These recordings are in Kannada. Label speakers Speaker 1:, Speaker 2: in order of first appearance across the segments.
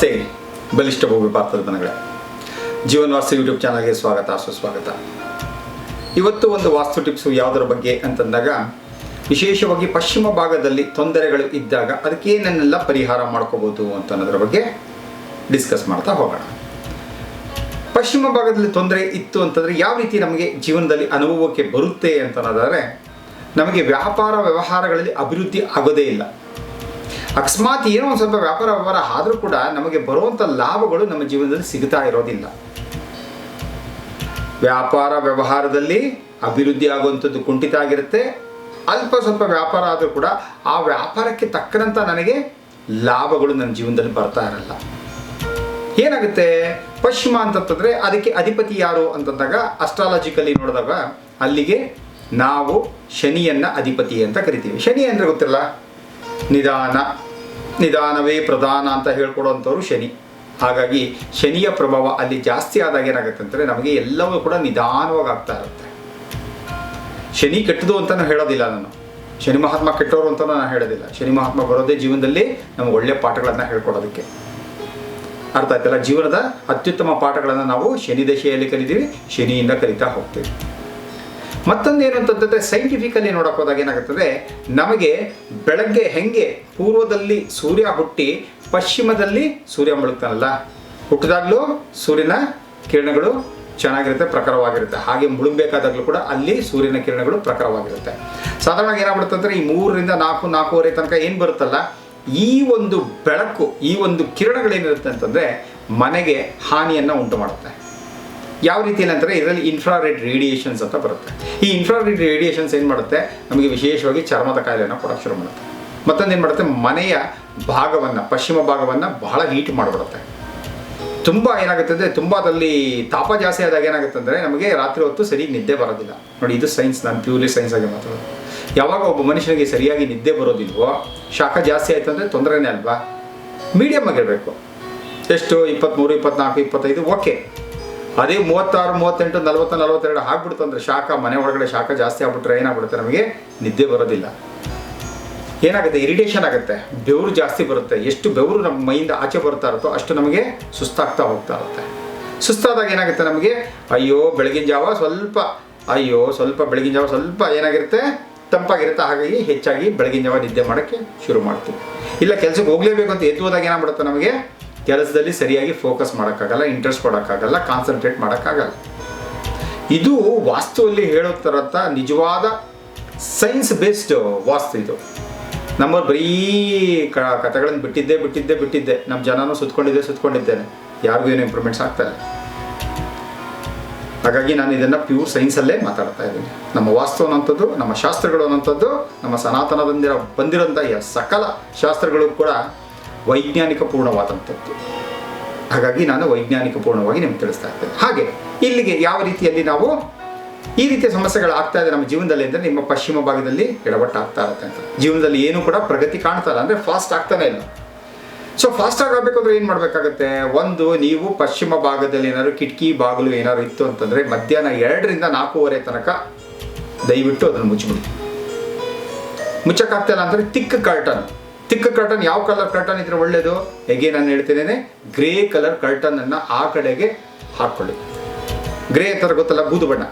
Speaker 1: ನಮಸ್ತೆ, ಬಲಿಷ್ಠ ಭೂಮಿ ಭಾರತದ ಜನಗಳೇ ಜೀವನ್ ವಾಸ್ತು ಯೂಟ್ಯೂಬ್ ಚಾನಲ್ಗೆ ಸ್ವಾಗತ, ಸುಸ್ವಾಗತ. ಇವತ್ತು ಒಂದು ವಾಸ್ತು ಟಿಪ್ಸು ಯಾವುದರ ಬಗ್ಗೆ ಅಂತಂದಾಗ, ವಿಶೇಷವಾಗಿ ಪಶ್ಚಿಮ ಭಾಗದಲ್ಲಿ ತೊಂದರೆಗಳು ಇದ್ದಾಗ ಅದಕ್ಕೆ ಏನನ್ನೆಲ್ಲ ಪರಿಹಾರ ಮಾಡ್ಕೋಬೋದು ಅಂತ ಅನ್ನೋದ್ರ ಬಗ್ಗೆ ಡಿಸ್ಕಸ್ ಮಾಡ್ತಾ ಹೋಗೋಣ. ಪಶ್ಚಿಮ ಭಾಗದಲ್ಲಿ ತೊಂದರೆ ಇತ್ತು ಅಂತಂದರೆ ಯಾವ ರೀತಿ ನಮಗೆ ಜೀವನದಲ್ಲಿ ಅನುಭವಕ್ಕೆ ಬರುತ್ತೆ ಅಂತ ಅನ್ನೋದಾದರೆ ನಮಗೆ ವ್ಯಾಪಾರ ವ್ಯವಹಾರಗಳಲ್ಲಿ ಅಭಿವೃದ್ಧಿ ಆಗೋದೇ ಇಲ್ಲ. ಅಕಸ್ಮಾತ್ ಏನೋ ಒಂದು ಸ್ವಲ್ಪ ವ್ಯಾಪಾರ ವ್ಯವಹಾರ ಆದರೂ ಕೂಡ ನಮಗೆ ಬರುವಂಥ ಲಾಭಗಳು ನಮ್ಮ ಜೀವನದಲ್ಲಿ ಸಿಗ್ತಾ ಇರೋದಿಲ್ಲ. ವ್ಯಾಪಾರ ವ್ಯವಹಾರದಲ್ಲಿ ಅಭಿವೃದ್ಧಿ ಆಗುವಂಥದ್ದು ಕುಂಠಿತ ಆಗಿರುತ್ತೆ. ಅಲ್ಪ ಸ್ವಲ್ಪ ವ್ಯಾಪಾರ ಆದರೂ ಕೂಡ ಆ ವ್ಯಾಪಾರಕ್ಕೆ ತಕ್ಕಂತ ನನಗೆ ಲಾಭಗಳು ನನ್ನ ಜೀವನದಲ್ಲಿ ಬರ್ತಾ ಇರಲ್ಲ. ಏನಾಗುತ್ತೆ? ಪಶ್ಚಿಮ ಅಂತಂತಂದ್ರೆ ಅದಕ್ಕೆ ಅಧಿಪತಿ ಯಾರು ಅಂತಂದಾಗ ಅಸ್ಟ್ರಾಲಜಿಕಲಿ ನೋಡಿದಾಗ ಅಲ್ಲಿಗೆ ನಾವು ಶನಿಯನ್ನು ಅಧಿಪತಿ ಅಂತ ಕರಿತೀವಿ. ಶನಿ ಅಂದರೆ ಗೊತ್ತಿಲ್ಲ? ನಿಧಾನ. ನಿಧಾನವೇ ಪ್ರಧಾನ ಅಂತ ಹೇಳ್ಕೊಡೋವಂಥವ್ರು ಶನಿ. ಹಾಗಾಗಿ ಶನಿಯ ಪ್ರಭಾವ ಅಲ್ಲಿ ಜಾಸ್ತಿ ಆದಾಗ ಏನಾಗುತ್ತೆ ಅಂದರೆ ನಮಗೆ ಎಲ್ಲವೂ ಕೂಡ ನಿಧಾನವಾಗಿ ಆಗ್ತಾ ಇರುತ್ತೆ. ಶನಿ ಕೆಟ್ಟದು ಅಂತ ನಾನು ಹೇಳೋದಿಲ್ಲ ನಾನು. ಶನಿ ಮಹಾತ್ಮ ಕೆಟ್ಟವರು ಅಂತ ನಾನು ಹೇಳೋದಿಲ್ಲ. ಶನಿ ಮಹಾತ್ಮ ಬರೋದೇ ಜೀವನದಲ್ಲಿ ನಮಗೆ ಒಳ್ಳೆಯ ಪಾಠಗಳನ್ನು ಹೇಳ್ಕೊಡೋದಕ್ಕೆ. ಅರ್ಥ ಆಯ್ತಲ್ಲ? ಜೀವನದ ಅತ್ಯುತ್ತಮ ಪಾಠಗಳನ್ನು ನಾವು ಶನಿ ದಶೆಯಲ್ಲಿ ಕಲಿತೀವಿ, ಶನಿಯಿಂದ ಕಲಿತಾ ಹೋಗ್ತೀವಿ. ಮತ್ತೊಂದು ಏನು ಅಂತಂದ್ರೆ ಸೈಂಟಿಫಿಕಲಿ ನೋಡಕ್ ಹೋದಾಗ ಏನಾಗುತ್ತದೆ? ನಮಗೆ ಬೆಳಗ್ಗೆ ಹೆಂಗೆ ಪೂರ್ವದಲ್ಲಿ ಸೂರ್ಯ ಹುಟ್ಟಿ ಪಶ್ಚಿಮದಲ್ಲಿ ಸೂರ್ಯ ಮುಳುಗ್ತಾನಲ್ಲ? ಹುಟ್ಟಿದಾಗಲೂ ಸೂರ್ಯನ ಕಿರಣಗಳು ಚೆನ್ನಾಗಿರುತ್ತೆ, ಪ್ರಖರವಾಗಿರುತ್ತೆ. ಹಾಗೆ ಮುಳುಗಬೇಕಾದಾಗಲೂ ಕೂಡ ಅಲ್ಲಿ ಸೂರ್ಯನ ಕಿರಣಗಳು ಪ್ರಖರವಾಗಿರುತ್ತೆ. ಸಾಧಾರಣವಾಗಿ ಏನಾಗ್ಬಿಡುತ್ತೆ ಅಂದರೆ ಈ ಮೂರರಿಂದ ನಾಲ್ಕು, ನಾಲ್ಕೂವರೆ ತನಕ ಏನು ಬರುತ್ತಲ್ಲ? ಈ ಒಂದು ಬೆಳಕು, ಈ ಒಂದು ಕಿರಣಗಳೇನಿರುತ್ತೆ ಅಂತಂದರೆ ಮನೆಗೆ ಹಾನಿಯನ್ನು ಉಂಟು ಮಾಡುತ್ತೆ ಯಾವ ರೀತಿ ಏನಂದ್ರೆ ಇದರಲ್ಲಿ ಇನ್ಫ್ರಾರೆಡ್ ರೇಡಿಯೇಷನ್ಸ್ ಅಂತ ಬರುತ್ತೆ. ಈ ಇನ್ಫ್ರಾರೆಡ್ ರೇಡಿಯೇಷನ್ಸ್ ಏನು ಮಾಡುತ್ತೆ? ನಮಗೆ ವಿಶೇಷವಾಗಿ ಚರ್ಮದ ಕಾಯಿಲೆಯನ್ನು ಕೊಡೋಕ್ಕೆ ಶುರು ಮಾಡುತ್ತೆ. ಮತ್ತೊಂದು ಏನು ಮಾಡುತ್ತೆ? ಮನೆಯ ಭಾಗವನ್ನು, ಪಶ್ಚಿಮ ಭಾಗವನ್ನು ಬಹಳ ಹೀಟ್ ಮಾಡಿಬಿಡುತ್ತೆ. ತುಂಬ ಏನಾಗುತ್ತೆ ಅಂದರೆ ತುಂಬ ಅದರಲ್ಲಿ ತಾಪ ಜಾಸ್ತಿ ಆದಾಗ ಏನಾಗುತ್ತೆ ಅಂದರೆ, ನಮಗೆ ರಾತ್ರಿ ಹೊತ್ತು ಸರಿ ನಿದ್ದೆ ಬರೋದಿಲ್ಲ. ನೋಡಿ, ಇದು ಸೈನ್ಸ್ ನಾನು ಪ್ಯೂರ್ಲಿ ಸೈನ್ಸ್ ಆಗಿ ಮಾತಾಡೋದು. ಯಾವಾಗ ಒಬ್ಬ ಮನುಷ್ಯನಿಗೆ ಸರಿಯಾಗಿ ನಿದ್ದೆ ಬರೋದಿಲ್ವೋ, ಶಾಖ ಜಾಸ್ತಿ ಆಯಿತು ಅಂದರೆ ತೊಂದರೆನೇ ಅಲ್ವಾ? ಮೀಡಿಯಮ್ ಆಗಿರಬೇಕು. ಎಷ್ಟು? ಇಪ್ಪತ್ತ್ಮೂರು ಇಪ್ಪತ್ನಾಲ್ಕು, ಇಪ್ಪತ್ತೈದು ಓಕೆ ಅದೇ ಮೂವತ್ತಾರು, ಮೂವತ್ತೆಂಟು, ನಲವತ್ತು, ನಲವತ್ತೆರಡು ಆಗ್ಬಿಡ್ತು ಅಂದರೆ ಶಾಖ, ಮನೆ ಒಳಗಡೆ ಶಾಖ ಜಾಸ್ತಿ ಆಗ್ಬಿಟ್ರೆ ಏನಾಗ್ಬಿಡುತ್ತೆ ನಮಗೆ? ನಿದ್ದೆ ಬರೋದಿಲ್ಲ. ಏನಾಗುತ್ತೆ? ಇರಿಟೇಷನ್ ಆಗುತ್ತೆ. ಬೆವರು ಜಾಸ್ತಿ ಬರುತ್ತೆ. ಎಷ್ಟು ಬೆವರು ನಮ್ಮ ಮೈಯಿಂದ ಆಚೆ ಬರ್ತಾ ಇರುತ್ತೋ ಅಷ್ಟು ನಮಗೆ ಸುಸ್ತಾಗ್ತಾ ಹೋಗ್ತಾ ಇರುತ್ತೆ. ಸುಸ್ತಾದಾಗ ಏನಾಗುತ್ತೆ ನಮಗೆ? ಅಯ್ಯೋ, ಬೆಳಗಿನ ಜಾವ ಸ್ವಲ್ಪ, ಅಯ್ಯೋ, ಸ್ವಲ್ಪ ಬೆಳಗಿನ ಜಾವ ಸ್ವಲ್ಪ ಏನಾಗಿರುತ್ತೆ? ತಂಪಾಗಿರುತ್ತೆ. ಹಾಗಾಗಿ ಹೆಚ್ಚಾಗಿ ಬೆಳಗಿನ ಜಾವ ನಿದ್ದೆ ಮಾಡೋಕ್ಕೆ ಶುರು ಮಾಡ್ತೀವಿ. ಇಲ್ಲ, ಕೆಲಸಕ್ಕೆ ಹೋಗಲೇಬೇಕು ಅಂತ ಎದ್ದು ಹೋದಾಗ ಏನಾಗ್ಬಿಡುತ್ತೆ ನಮಗೆ? ಕೆಲಸದಲ್ಲಿ ಸರಿಯಾಗಿ ಫೋಕಸ್ ಮಾಡೋಕ್ಕಾಗಲ್ಲ ಇಂಟ್ರೆಸ್ಟ್ ಕೊಡೋಕ್ಕಾಗಲ್ಲ ಕಾನ್ಸಂಟ್ರೇಟ್ ಮಾಡೋಕ್ಕಾಗಲ್ಲ. ಇದು ವಾಸ್ತುವಲ್ಲಿ ಹೇಳೋ ನಿಜವಾದ ಸೈನ್ಸ್ ಬೇಸ್ಡ್ ವಾಸ್ತು ಇದು. ನಮ್ಮ ಬರೀ ಕ, ಕಥೆಗಳನ್ನು ಬಿಟ್ಟಿದ್ದೆ ಬಿಟ್ಟಿದ್ದೆ ಬಿಟ್ಟಿದ್ದೆ. ನಮ್ಮ ಜನನೂ ಸುತ್ಕೊಂಡಿದ್ದೆ, ಸುತ್ಕೊಂಡಿದ್ದೇನೆ. ಯಾರಿಗೂ ಏನು ಇಂಪ್ರೂವ್ಮೆಂಟ್ಸ್ ಆಗ್ತಾ ಇಲ್ಲ. ಹಾಗಾಗಿ ನಾನು ಇದನ್ನು ಪ್ಯೂರ್ ಸೈನ್ಸಲ್ಲೇ ಮಾತಾಡ್ತಾ ಇದ್ದೀನಿ. ನಮ್ಮ ವಾಸ್ತು ಅನ್ನೋಂಥದ್ದು ನಮ್ಮ ಶಾಸ್ತ್ರಗಳು ಅನ್ನೋಂಥದ್ದು ನಮ್ಮ ಸನಾತನದಿಂದ ಬಂದಿರೋಂಥ ಸಕಲ ಶಾಸ್ತ್ರಗಳು ಕೂಡ ವೈಜ್ಞಾನಿಕ ಪೂರ್ಣವಾದಂಥದ್ದು ಹಾಗಾಗಿ ನಾನು ವೈಜ್ಞಾನಿಕ ಪೂರ್ಣವಾಗಿ ನಿಮ್ಗೆ ತಿಳಿಸ್ತಾ ಇರ್ತೇನೆ. ಹಾಗೆ ಇಲ್ಲಿಗೆ ಯಾವ ರೀತಿಯಲ್ಲಿ ನಾವು ಈ ರೀತಿಯ ಸಮಸ್ಯೆಗಳು ಆಗ್ತಾ ಇದೆ ನಮ್ಮ ಜೀವನದಲ್ಲಿ ಅಂದರೆ ನಿಮ್ಮ ಪಶ್ಚಿಮ ಭಾಗದಲ್ಲಿ ಎಡವಟ್ಟು ಆಗ್ತಾ ಇರುತ್ತೆ ಅಂತ. ಜೀವನದಲ್ಲಿ ಏನೂ ಕೂಡ ಪ್ರಗತಿ ಕಾಣ್ತಾ ಇಲ್ಲ. ಅಂದರೆ ಫಾಸ್ಟ್ ಆಗ್ತಾನೆ ಇಲ್ಲ. ಸೊ ಫಾಸ್ಟ್ ಆಗಬೇಕು ಏನು ಮಾಡಬೇಕಾಗುತ್ತೆ? ಒಂದು, ನೀವು ಪಶ್ಚಿಮ ಭಾಗದಲ್ಲಿ ಏನಾದ್ರು ಕಿಟಕಿ ಬಾಗಿಲು ಏನಾದ್ರು ಇತ್ತು ಅಂತಂದರೆ ಮಧ್ಯಾಹ್ನ ಎರಡರಿಂದ ನಾಲ್ಕೂವರೆ ತನಕ ದಯವಿಟ್ಟು ಅದನ್ನು ಮುಚ್ಚಿಬಿಡಿ. ಮುಚ್ಚಕ್ಕಾಗ್ತಾ ಇಲ್ಲ ಅಂದರೆ ತಿಕ್ಕ ಕರ್ಟನ್ ತಿಕ್ಕ ಕರ್ಟನ್ ಯಾವ ಕಲರ್ ಕರ್ಟನ್ ಇದ್ರೆ ಒಳ್ಳೇದು? ಹೇಗೆ ನಾನು ಹೇಳ್ತಿದ್ದೇನೆ ಗ್ರೇ ಕಲರ್ ಕರ್ಟನ್ ಅನ್ನ ಆ ಕಡೆಗೆ ಹಾಕೊಳ್ಳಿ. ಗ್ರೇ ಅಂತಾರೆ ಗೊತ್ತಲ್ಲ, ಬೂದು ಬಣ್ಣ.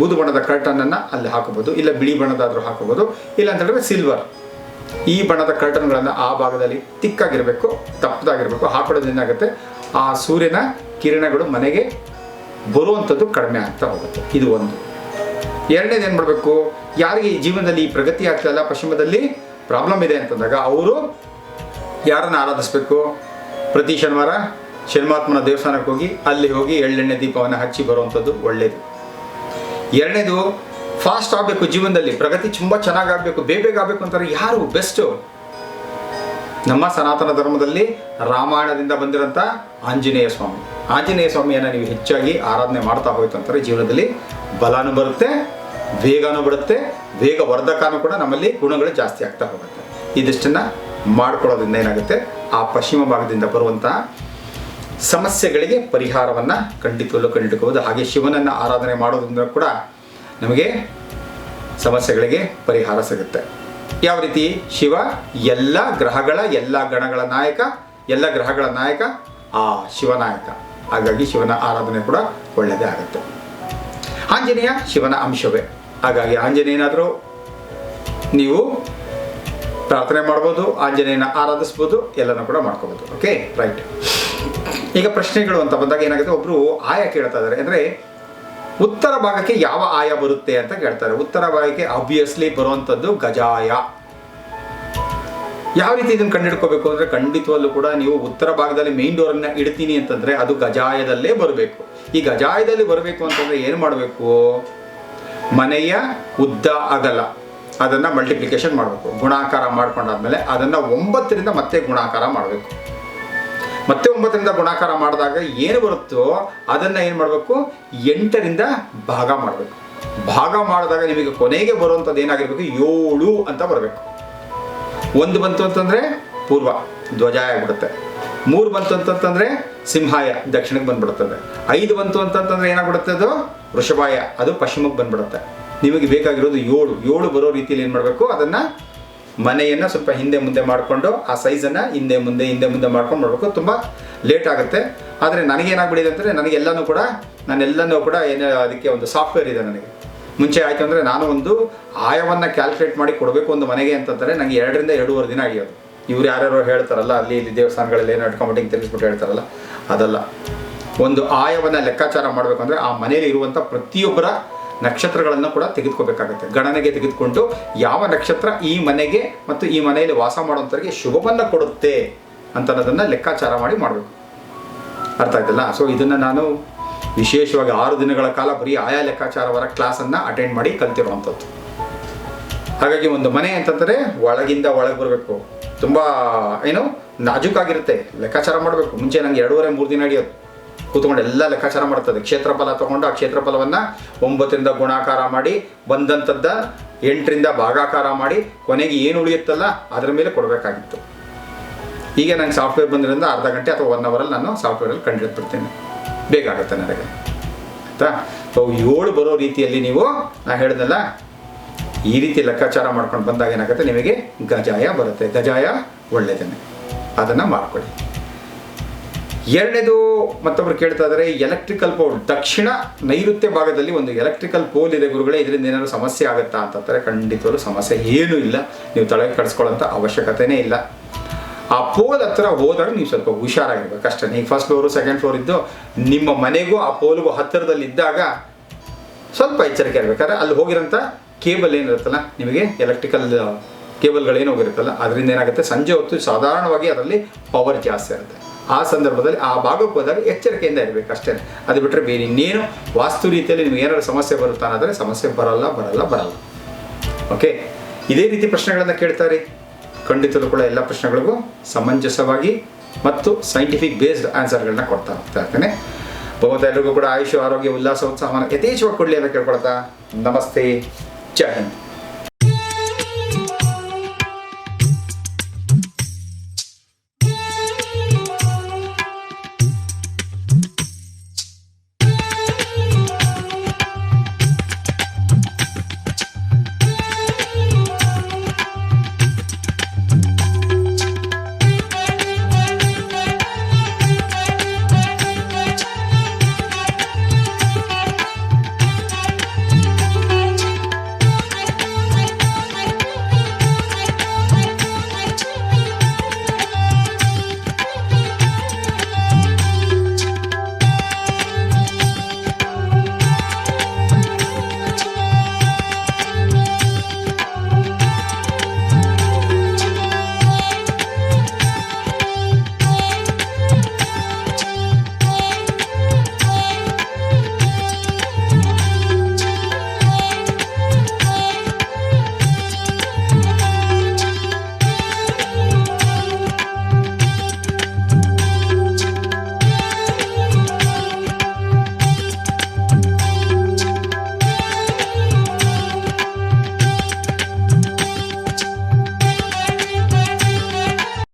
Speaker 1: ಬೂದು ಬಣ್ಣದ ಕರ್ಟನ್ ಅನ್ನ ಅಲ್ಲಿ ಹಾಕಬಹುದು, ಇಲ್ಲ ಬಿಳಿ ಬಣ್ಣದಾದ್ರೂ ಹಾಕಬಹುದು, ಇಲ್ಲ ಅಂತ ಹೇಳಿದ್ರೆ ಸಿಲ್ವರ್ ಈ ಬಣ್ಣದ ಕರ್ಟನ್ಗಳನ್ನು ಆ ಭಾಗದಲ್ಲಿ ತಿಕ್ಕಾಗಿರಬೇಕು, ತಪ್ಪದಾಗಿರಬೇಕು ಹಾಕೊಳ್ಳೋದ್ರಿಂದ ಏನಾಗುತ್ತೆ? ಆ ಸೂರ್ಯನ ಕಿರಣಗಳು ಮನೆಗೆ ಬರುವಂಥದ್ದು ಕಡಿಮೆ ಆಗ್ತಾ ಹೋಗುತ್ತೆ. ಇದು ಒಂದು. ಎರಡನೇದು ಏನು ಮಾಡಬೇಕು? ಯಾರಿಗೆ ಈ ಜೀವನದಲ್ಲಿ ಪ್ರಗತಿ ಆಗ್ತಾ ಇಲ್ಲ, ಪಶ್ಚಿಮದಲ್ಲಿ ಪ್ರಾಬ್ಲಮ್ ಇದೆ ಅಂತಂದಾಗ ಅವರು ಯಾರನ್ನು ಆರಾಧಿಸ್ಬೇಕು? ಪ್ರತಿ ಶನಿವಾರ ಶನಿಮಾತ್ಮನ ದೇವಸ್ಥಾನಕ್ಕೆ ಹೋಗಿ ಅಲ್ಲಿ ಹೋಗಿ ಎಳ್ಳೆಣ್ಣೆ ದೀಪವನ್ನು ಹಚ್ಚಿ ಬರುವಂಥದ್ದು ಒಳ್ಳೆಯದು ಎರಡನೇದು ಫಾಸ್ಟ್ ಆಗಬೇಕು ಜೀವನದಲ್ಲಿ. ಪ್ರಗತಿ ತುಂಬ ಚೆನ್ನಾಗಾಗಬೇಕು ಆಗಬೇಕು ಅಂತಾರೆ ಯಾರು? ಬೆಸ್ಟು ನಮ್ಮ ಸನಾತನ ಧರ್ಮದಲ್ಲಿ ರಾಮಾಯಣದಿಂದ ಬಂದಿರೋಂಥ ಆಂಜನೇಯ ಸ್ವಾಮಿ. ಆಂಜನೇಯ ಸ್ವಾಮಿಯನ್ನು ನೀವು ಹೆಚ್ಚಾಗಿ ಆರಾಧನೆ ಮಾಡ್ತಾ ಹೋಯ್ತು ಅಂತಾರೆ ಜೀವನದಲ್ಲಿ. ಬಲಾನು ಬರುತ್ತೆ ವೇಗನೂ ಬಿಡುತ್ತೆ ವೇಗ ವರ್ಧಕನೂ ಕೂಡ ನಮ್ಮಲ್ಲಿ ಗುಣಗಳು ಜಾಸ್ತಿ ಆಗ್ತಾ ಹೋಗುತ್ತೆ. ಇದಿಷ್ಟನ್ನು ಮಾಡ್ಕೊಳ್ಳೋದ್ರಿಂದ ಏನಾಗುತ್ತೆ? ಆ ಪಶ್ಚಿಮ ಭಾಗದಿಂದ ಬರುವಂತಹ ಸಮಸ್ಯೆಗಳಿಗೆ ಪರಿಹಾರವನ್ನು ಖಂಡಿತವಲ್ಲೂ ಕಂಡುಕೋಬಹುದು ಹಾಗೆ ಶಿವನನ್ನು ಆರಾಧನೆ ಮಾಡೋದ್ರಿಂದ ಕೂಡ ನಮಗೆ ಸಮಸ್ಯೆಗಳಿಗೆ ಪರಿಹಾರ ಸಿಗುತ್ತೆ. ಯಾವ ರೀತಿ? ಶಿವ, ಎಲ್ಲ ಗ್ರಹಗಳ, ಎಲ್ಲ ಗಣಗಳ ನಾಯಕ, ಎಲ್ಲ ಗ್ರಹಗಳ ನಾಯಕ, ಆ ಶಿವನಾಯಕ ಹಾಗಾಗಿ ಶಿವನ ಆರಾಧನೆ ಕೂಡ ಒಳ್ಳೆಯದೇ ಆಗುತ್ತೆ. ಆಂಜನೇಯ ಶಿವನ ಅಂಶವೇ. ಹಾಗಾಗಿ ಆಂಜನೇಯನಾದರೂ ನೀವು ಪ್ರಾರ್ಥನೆ ಮಾಡ್ಬೋದು, ಆಂಜನೇಯನ ಆರಾಧಿಸ್ಬೋದು, ಎಲ್ಲನೂ ಕೂಡ ಮಾಡ್ಕೋಬೋದು. ಓಕೆ ರೈಟ್ ಈಗ ಪ್ರಶ್ನೆಗಳು ಅಂತ ಬಂದಾಗ ಏನಾಗುತ್ತೆ? ಒಬ್ಬರು ಆಯ ಕೇಳ್ತಾ ಇದ್ದಾರೆ. ಅಂದರೆ ಉತ್ತರ ಭಾಗಕ್ಕೆ ಯಾವ ಆಯ ಬರುತ್ತೆ ಅಂತ ಕೇಳ್ತಾರೆ ಉತ್ತರ ಭಾಗಕ್ಕೆ ಆಬ್ವಿಯಸ್ಲಿ ಬರುವಂಥದ್ದು ಗಜಾಯ. ಯಾವ ರೀತಿ ಇದನ್ನು ಕಂಡುಹಿಡ್ಕೋಬೇಕು ಅಂದರೆ ಖಂಡಿತವಲ್ಲೂ ಕೂಡ ನೀವು ಉತ್ತರ ಭಾಗದಲ್ಲಿ ಮೇನ್ ಡೋರನ್ನ ಇಡ್ತೀನಿ ಅಂತಂದರೆ ಅದು ಗಜಾಯದಲ್ಲೇ ಬರಬೇಕು. ಈ ಗಜಾಯದಲ್ಲಿ ಬರಬೇಕು ಅಂತಂದರೆ ಏನು ಮಾಡಬೇಕು? ಮನೆಯ ಉದ್ದ ಅಗಲ ಅದನ್ನು ಮಲ್ಟಿಪ್ಲಿಕೇಶನ್ ಮಾಡಬೇಕು. ಗುಣಾಕಾರ ಮಾಡ್ಕೊಂಡಾದ್ಮೇಲೆ ಅದನ್ನು ಒಂಬತ್ತರಿಂದ ಮತ್ತೆ ಗುಣಾಕಾರ ಮಾಡಬೇಕು. ಮತ್ತೆ ಒಂಬತ್ತರಿಂದ ಗುಣಾಕಾರ ಮಾಡಿದಾಗ ಏನು ಬರುತ್ತೋ ಅದನ್ನು ಏನು ಮಾಡಬೇಕು? ಎಂಟರಿಂದ ಭಾಗ ಮಾಡಬೇಕು. ಭಾಗ ಮಾಡಿದಾಗ ನಿಮಗೆ ಕೊನೆಗೆ ಬರುವಂಥದ್ದು ಏನಾಗಿರ್ಬೇಕು? ಏಳು ಅಂತ ಬರಬೇಕು. ಒಂದು ಬಂತು ಅಂತಂದರೆ ಪೂರ್ವ ಧ್ವಜ ಆಗ್ಬಿಡುತ್ತೆ. ಮೂರು ಬಂತು ಅಂತಂತಂದರೆ ಸಿಂಹಾಯ ದಕ್ಷಿಣಕ್ಕೆ ಬಂದ್ಬಿಡುತ್ತದೆ. ಐದು ಬಂತು ಅಂತಂತಂದ್ರೆ ಏನಾಗ್ಬಿಡುತ್ತೆ ಅದು? ವೃಷಭಾಯ. ಅದು ಪಶ್ಚಿಮಕ್ಕೆ ಬಂದ್ಬಿಡುತ್ತೆ. ನಿಮಗೆ ಬೇಕಾಗಿರೋದು ಏಳು. ಏಳು ಬರೋ ರೀತಿಯಲ್ಲಿ ಏನು ಮಾಡಬೇಕು? ಅದನ್ನು ಮನೆಯನ್ನು ಸ್ವಲ್ಪ ಹಿಂದೆ ಮುಂದೆ ಮಾಡಿಕೊಂಡು, ಆ ಸೈಜನ್ನು ಹಿಂದೆ ಮುಂದೆ ಹಿಂದೆ ಮುಂದೆ ಮಾಡ್ಕೊಂಡು ಮಾಡಬೇಕು. ತುಂಬ ಲೇಟ್ ಆಗುತ್ತೆ. ಆದರೆ ನನಗೇನಾಗ್ಬಿಡಿದೆ ಅಂದರೆ ನನಗೆಲ್ಲನೂ ಕೂಡ ನಾನೆಲ್ಲನೂ ಕೂಡ ಏನು, ಅದಕ್ಕೆ ಒಂದು ಸಾಫ್ಟ್ವೇರ್ ಇದೆ ನನಗೆ. ಮುಂಚೆ ಆಯಿತು ಅಂದರೆ ನಾನು ಒಂದು ಆಯವನ್ನು ಕ್ಯಾಲ್ಕುಲೇಟ್ ಮಾಡಿ ಕೊಡಬೇಕು ಒಂದು ಮನೆಗೆ ಅಂತಂದರೆ ನನಗೆ ಎರಡರಿಂದ ಎರಡೂವರೆ ದಿನ ಹಿಡಿಯೋದು ಇವ್ರು ಯಾರ್ಯಾರೋ ಹೇಳ್ತಾರಲ್ಲ, ಅಲ್ಲಿ ಇಲ್ಲಿ ದೇವಸ್ಥಾನಗಳಲ್ಲಿ ಏನು ಇಟ್ಕೊಂಬಿಟ್ಟು ಹಿಂಗೆ ತಿರುಗಿಸ್ಬಿಟ್ಟು ಹೇಳ್ತಾರಲ್ಲ, ಅದಲ್ಲ. ಒಂದು ಆಯವನ್ನು ಲೆಕ್ಕಾಚಾರ ಮಾಡಬೇಕಂದ್ರೆ ಆ ಮನೆಯಲ್ಲಿ ಇರುವಂಥ ಪ್ರತಿಯೊಬ್ಬರ ನಕ್ಷತ್ರಗಳನ್ನು ಕೂಡ ತೆಗೆದುಕೋಬೇಕಾಗುತ್ತೆ. ಗಣನೆಗೆ ತೆಗೆದುಕೊಂಡು ಯಾವ ನಕ್ಷತ್ರ ಈ ಮನೆಗೆ ಮತ್ತು ಈ ಮನೆಯಲ್ಲಿ ವಾಸ ಮಾಡುವಂಥವ್ರಿಗೆ ಶುಭವನ್ನು ಕೊಡುತ್ತೆ ಅಂತ ಅನ್ನೋದನ್ನು ಲೆಕ್ಕಾಚಾರ ಮಾಡಿ ಮಾಡಬೇಕು. ಅರ್ಥ ಆಯ್ತಲ್ಲ? ಸೊ ಇದನ್ನು ನಾನು ವಿಶೇಷವಾಗಿ ಆರು ದಿನಗಳ ಕಾಲ ಬರೀ ಆಯಾ ಲೆಕ್ಕಾಚಾರವರ ಕ್ಲಾಸನ್ನು ಅಟೆಂಡ್ ಮಾಡಿ ಕಲ್ತಿರುವಂಥದ್ದು ಹಾಗಾಗಿ ಒಂದು ಮನೆ ಅಂತಂದರೆ ಒಳಗಿಂದ ಒಳಗೆ ಬರಬೇಕು. ತುಂಬ, ಏನು, ನಾಜೂಕಾಗಿರುತ್ತೆ. ಲೆಕ್ಕಾಚಾರ ಮಾಡಬೇಕು. ಮುಂಚೆ ನಂಗೆ ಎರಡೂವರೆ, ಮೂರು ದಿನ ಹಿಡಿಯೋದು. ಕೂತ್ಕೊಂಡು ಎಲ್ಲ ಲೆಕ್ಕಾಚಾರ ಮಾಡ್ತದೆ. ಕ್ಷೇತ್ರಫಲ ತಗೊಂಡು ಆ ಕ್ಷೇತ್ರಫಲವನ್ನು ಒಂಬತ್ತರಿಂದ ಗುಣಾಕಾರ ಮಾಡಿ ಬಂದಂಥದ್ದ ಎಂಟರಿಂದ ಭಾಗಾಕಾರ ಮಾಡಿ, ಕೊನೆಗೆ ಏನು ಉಳಿಯುತ್ತಲ್ಲ ಅದರ ಮೇಲೆ ಕೊಡಬೇಕಾಗಿತ್ತು. ಈಗ ನಂಗೆ ಸಾಫ್ಟ್ವೇರ್ ಬಂದಿರೋದ್ರಿಂದ ಅರ್ಧ ಗಂಟೆ ಅಥವಾ ಒನ್ ಅವರಲ್ಲಿ ನಾನು ಸಾಫ್ಟ್ವೇರಲ್ಲಿ ಕಂಡುಹಿಡ್ಬಿಡ್ತೇನೆ ಬೇಗ ಆಗುತ್ತೆ ನನಗೆ. ಆಯಿತಾ? ಸೊ ಏಳು ಬರೋ ರೀತಿಯಲ್ಲಿ ನೀವು ನಾ ಹೇಳ್ದಲ್ಲ ಈ ರೀತಿ ಲೆಕ್ಕಾಚಾರ ಮಾಡ್ಕೊಂಡು ಬಂದಾಗ ಏನಾಗುತ್ತೆ? ನಿಮಗೆ ಗಜಾಯ ಬರುತ್ತೆ. ಗಜಾಯ ಒಳ್ಳೆಯದೇನೆ ಅದನ್ನು ಮಾಡ್ಕೊಳ್ಳಿ. ಎರಡನೇದು ಮತ್ತೊಬ್ರು ಕೇಳ್ತಾ ಇದ್ದಾರೆ ಎಲೆಕ್ಟ್ರಿಕಲ್ ಪೋಲ್ ದಕ್ಷಿಣ ನೈಋತ್ಯ ಭಾಗದಲ್ಲಿ ಒಂದು ಎಲೆಕ್ಟ್ರಿಕಲ್ ಪೋಲ್ ಇದೆ ಗುರುಗಳೇ. ಇದರಿಂದ ಏನಾದ್ರು ಸಮಸ್ಯೆ ಆಗುತ್ತಾ ಅಂತಂತಾರೆ ಖಂಡಿತವಾಗ್ಲೂ ಸಮಸ್ಯೆ ಏನೂ ಇಲ್ಲ. ನೀವು ತಲೆ ಕಡಿಸ್ಕೊಳ್ಳೋಂಥ ಅವಶ್ಯಕತೆನೇ ಇಲ್ಲ. ಆ ಪೋಲ್ ಹತ್ರ ಹೋದಾಗ ನೀವು ಸ್ವಲ್ಪ ಹುಷಾರಾಗಿರ್ಬೇಕು. ಅಷ್ಟೇ. ನೀವು ಫಸ್ಟ್ ಫ್ಲೋರು ಸೆಕೆಂಡ್ ಫ್ಲೋರ್ ಇದ್ದು ನಿಮ್ಮ ಮನೆಗೂ ಆ ಪೋಲ್ಗೂ ಹತ್ತಿರದಲ್ಲಿ ಇದ್ದಾಗ ಸ್ವಲ್ಪ ಎಚ್ಚರಿಕೆ ಇರಬೇಕಾದ್ರೆ ಅಲ್ಲಿ ಹೋಗಿರೋಂಥ ಕೇಬಲ್ ಏನಿರುತ್ತಲ್ಲ, ನಿಮಗೆ ಎಲೆಕ್ಟ್ರಿಕಲ್ ಕೇಬಲ್ಗಳೇನು ಹೋಗಿರುತ್ತಲ್ಲ, ಅದರಿಂದ ಏನಾಗುತ್ತೆ? ಸಂಜೆ ಹೊತ್ತು ಸಾಧಾರಣವಾಗಿ ಅದರಲ್ಲಿ ಪವರ್ ಜಾಸ್ತಿ ಇರುತ್ತೆ. ಆ ಸಂದರ್ಭದಲ್ಲಿ ಆ ಭಾಗಕ್ಕೆ ಹೋದಾಗ ಎಚ್ಚರಿಕೆಯಿಂದ ಇರಬೇಕು ಅಷ್ಟೇ. ಅದು ಬಿಟ್ಟರೆ ಬೇರೆ ಇನ್ನೇನು? ವಾಸ್ತು ರೀತಿಯಲ್ಲಿ ನಿಮ್ಗೆ ಏನಾದ್ರು ಸಮಸ್ಯೆ ಬರುತ್ತಾ ಅನ್ನೋದ್ರೆ ಸಮಸ್ಯೆ ಬರಲ್ಲ ಬರಲ್ಲ ಬರಲ್ಲ. ಓಕೆ ಇದೇ ರೀತಿ ಪ್ರಶ್ನೆಗಳನ್ನು ಕೇಳ್ತಾರೆ ಖಂಡಿತದ ಕೂಡ ಎಲ್ಲ ಪ್ರಶ್ನೆಗಳಿಗೂ ಸಮಂಜಸವಾಗಿ ಮತ್ತು ಸೈಂಟಿಫಿಕ್ ಬೇಸ್ಡ್ ಆನ್ಸರ್ಗಳನ್ನ ಕೊಡ್ತಾ ಹೋಗ್ತಾ ಇರ್ತೇನೆ. ಭಗವಂತ ಎಲ್ರಿಗೂ ಕೂಡ ಆಯುಷ್, ಆರೋಗ್ಯ, ಉಲ್ಲಾಸ, ಉತ್ಸಾಹವನ್ನು ಯಥೇಚ್ಛವಾಗಿ ಕೊಡಲಿ ಅಂತ ಕೇಳ್ಕೊಳ್ತಾ. ನಮಸ್ತೆ. ಜೈ ಹಿಂದ್